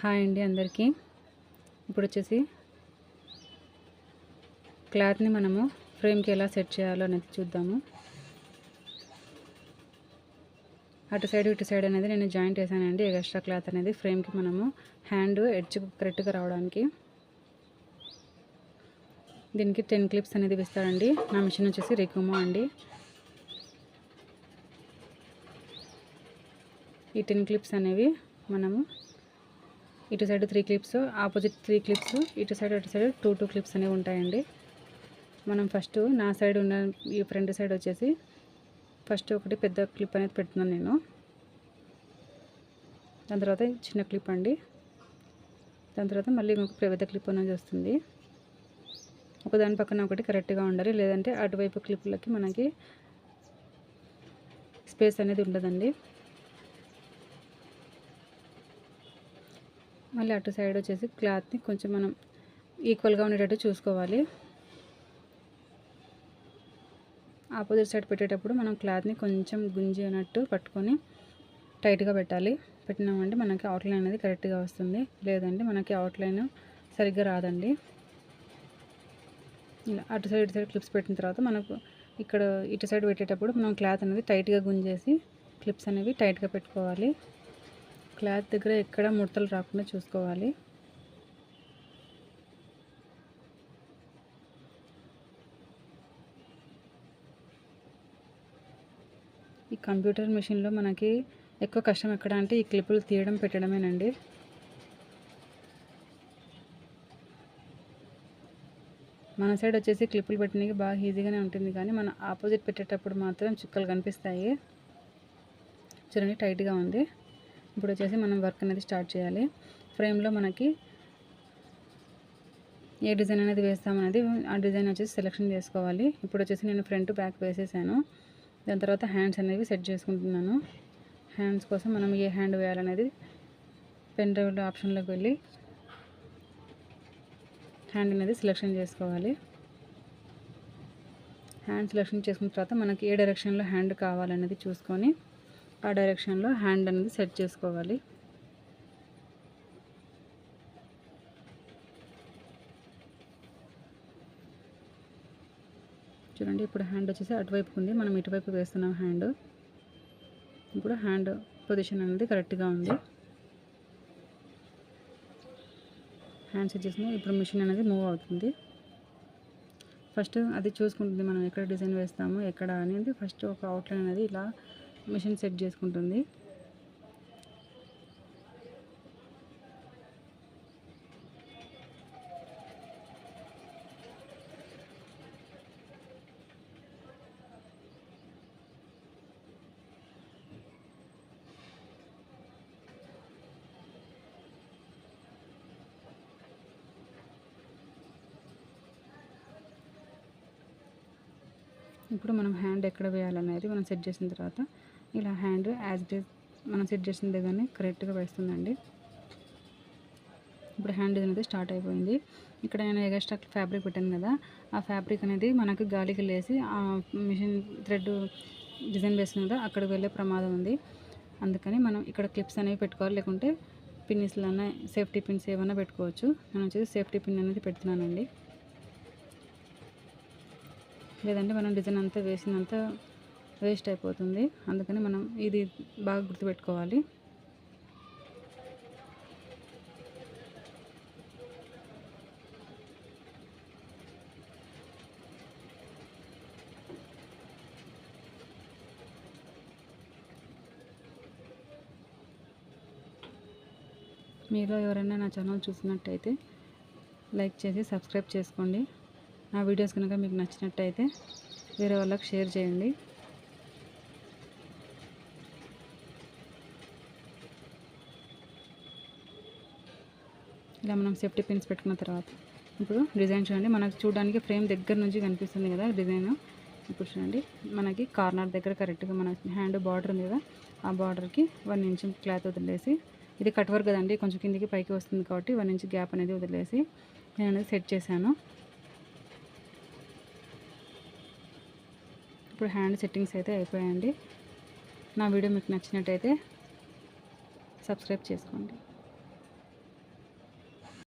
Hi అండి అందరికీ. ఇప్పుడు వచ్చేసి క్లాత్ని మనము ఫ్రేమ్కి ఎలా సెట్ చేయాలో అనేది చూద్దాము. అటు సైడ్ ఇటు సైడ్ అనేది నేను జాయింట్ వేసానండి. ఎక్స్ట్రా క్లాత్ అనేది ఫ్రేమ్కి మనము హ్యాండ్ ఎడ్జ్ కరెక్ట్గా రావడానికి. దీనికి టెన్ క్లిప్స్ అనేది ఇస్తారండి. నా మిషన్ వచ్చేసి రికుమో అండి. ఈ టెన్ క్లిప్స్ అనేవి మనము ఇటు side three clips opposite three clips ఇటు సైడ్ అటు సైడ్ టూ టూ క్లిప్స్ అనేవి ఉంటాయండి. మనం ఫస్ట్ నా సైడ్ ఉన్న ఈ ఫ్రంట్ సైడ్ వచ్చేసి ఫస్ట్ ఒకటి పెద్ద క్లిప్ అనేది పెడుతున్నాను నేను. దాని తర్వాత చిన్న క్లిప్ అండి. దాని తర్వాత మళ్ళీ ఇంకొక పెద్ద క్లిప్ అనేది వస్తుంది. ఒకదాని పక్కన ఒకటి కరెక్ట్గా ఉండాలి. లేదంటే అటువైపు క్లిప్లకి మనకి స్పేస్ అనేది ఉండదండి. మళ్ళీ అటు సైడ్ వచ్చేసి క్లాత్ని కొంచెం మనం ఈక్వల్గా ఉండేటట్టు చూసుకోవాలి. ఆపోజిట్ సైడ్ పెట్టేటప్పుడు మనం క్లాత్ని కొంచెం గుంజి అన్నట్టు పట్టుకొని టైట్గా పెట్టాలి. పెట్టినామంటే మనకి అవుట్లైన్ అనేది కరెక్ట్గా వస్తుంది. లేదంటే మనకి అవుట్లైన్ సరిగ్గా రాదండి. ఇలా అటు సైడ్ ఇటు సైడ్ క్లిప్స్ పెట్టిన తర్వాత మనకు ఇక్కడ ఇటు సైడ్ పెట్టేటప్పుడు మనం క్లాత్ అనేది టైట్గా గుంజేసి క్లిప్స్ అనేవి టైట్గా పెట్టుకోవాలి. క్లాత్ దగ్గర ఎక్కడ ముడతలు రాకుండా చూసుకోవాలి. ఈ కంప్యూటర్ మిషన్లో మనకి ఎక్కువ కష్టం ఎక్కడ అంటే ఈ క్లిప్పులు తీయడం పెట్టడమేనండి. మన సైడ్ వచ్చేసి క్లిప్పులు పెట్టడానికి బాగా ఈజీగానే ఉంటుంది కానీ మన ఆపోజిట్ పెట్టేటప్పుడు మాత్రం చుక్కలు కనిపిస్తాయి. చూడండి టైట్గా ఉంది. ఇప్పుడు వచ్చేసి మనం వర్క్ అనేది స్టార్ట్ చేయాలి. ఫ్రేమ్లో మనకి ఏ డిజైన్ అనేది వేస్తామనేది ఆ డిజైన్ వచ్చేసి సెలెక్షన్ చేసుకోవాలి. ఇప్పుడు వచ్చేసి నేను ఫ్రంట్ బ్యాక్ వేసేసాను. దాని తర్వాత హ్యాండ్స్ అనేవి సెట్ చేసుకుంటున్నాను. హ్యాండ్స్ కోసం మనం ఏ హ్యాండ్ వేయాలనేది పెన్ డ్రైవ్లో ఆప్షన్లోకి వెళ్ళి హ్యాండ్ అనేది సెలెక్షన్ చేసుకోవాలి. హ్యాండ్ సెలెక్షన్ చేసుకున్న తర్వాత మనకి ఏ డైరెక్షన్లో హ్యాండ్ కావాలనేది చూసుకొని ఆ డైరెక్షన్లో హ్యాండ్ అనేది సెట్ చేసుకోవాలి. చూడండి ఇప్పుడు హ్యాండ్ వచ్చేసి అటువైపు ఉంది. మనం ఇటువైపు వేస్తున్నాం హ్యాండ్. ఇప్పుడు హ్యాండ్ పొజిషన్ అనేది కరెక్ట్గా ఉంది. హ్యాండ్ సెట్ చేసిన ఇప్పుడు మిషన్ అనేది మూవ్ అవుతుంది. ఫస్ట్ అది చూసుకుంటుంది మనం ఎక్కడ డిజైన్ వేస్తాము ఎక్కడ అనేది ఫస్ట్ ఒక అవుట్లైన్ అనేది ఇలా మిషన్ సెట్ చేసుకుంటుంది. ఇప్పుడు మనం హ్యాండ్ ఎక్కడ వేయాలనేది మనం సెట్ చేసిన తర్వాత ఇలా హ్యాండ్ యాజ్ ఇట్ మనం సెట్ చేసిన దగ్గరనే కరెక్ట్గా వేస్తుందండి. ఇప్పుడు హ్యాండ్ అనేది స్టార్ట్ అయిపోయింది. ఇక్కడ నేను ఎగస్ట్రా ఫ్యాబ్రిక్ పెట్టాను కదా ఆ ఫ్యాబ్రిక్ అనేది మనకు గాలికి లేసి ఆ మిషన్ థ్రెడ్ డిజైన్ వేస్తుంది కదా అక్కడికి వెళ్ళే ప్రమాదం ఉంది. అందుకని మనం ఇక్కడ క్లిప్స్ అనేవి పెట్టుకోవాలి లేకుంటే పిన్నిస్లన్నా సేఫ్టీ పిన్స్ ఏమైనా పెట్టుకోవచ్చు. నేను వచ్చేసి సేఫ్టీ పిన్ అనేది పెడుతున్నానండి. లేదంటే మనం డిజైన్ అంతా వేసినంత వేస్ట్ అయిపోతుంది. అందుకని మనం ఇది బాగా గుర్తుపెట్టుకోవాలి. మీలో ఎవరైనా నా ఛానల్ చూసినట్టయితే లైక్ చేసి సబ్స్క్రైబ్ చేసుకోండి. నా వీడియోస్ కనుక మీకు నచ్చినట్టయితే వేరే వాళ్ళకి షేర్ చేయండి. ఇలా మనం సేఫ్టీ పిన్స్ పెట్టుకున్న తర్వాత ఇప్పుడు డిజైన్ చూడండి. మనకు చూడడానికి ఫ్రేమ్ దగ్గర నుంచి కనిపిస్తుంది కదా డిజైన్. ఇప్పుడు చూడండి. మనకి కార్నర్ దగ్గర కరెక్ట్గా మన హ్యాండ్ బార్డర్ ఉంది కదా. ఆ బార్డర్కి వన్ ఇంచ్ క్లాత్ వదిలేసి ఇది కట్ వర్క్ కదండి. కొంచెం కిందికి పైకి వస్తుంది కాబట్టి వన్ ఇంచ్ గ్యాప్ అనేది వదిలేసి నేను అనేది సెట్ చేశాను. ఇప్పుడు హ్యాండ్ సెట్టింగ్స్ అయితే అయిపోయాయండి. నా వీడియో మీకు నచ్చినట్టయితే సబ్స్క్రైబ్ చేసుకోండి.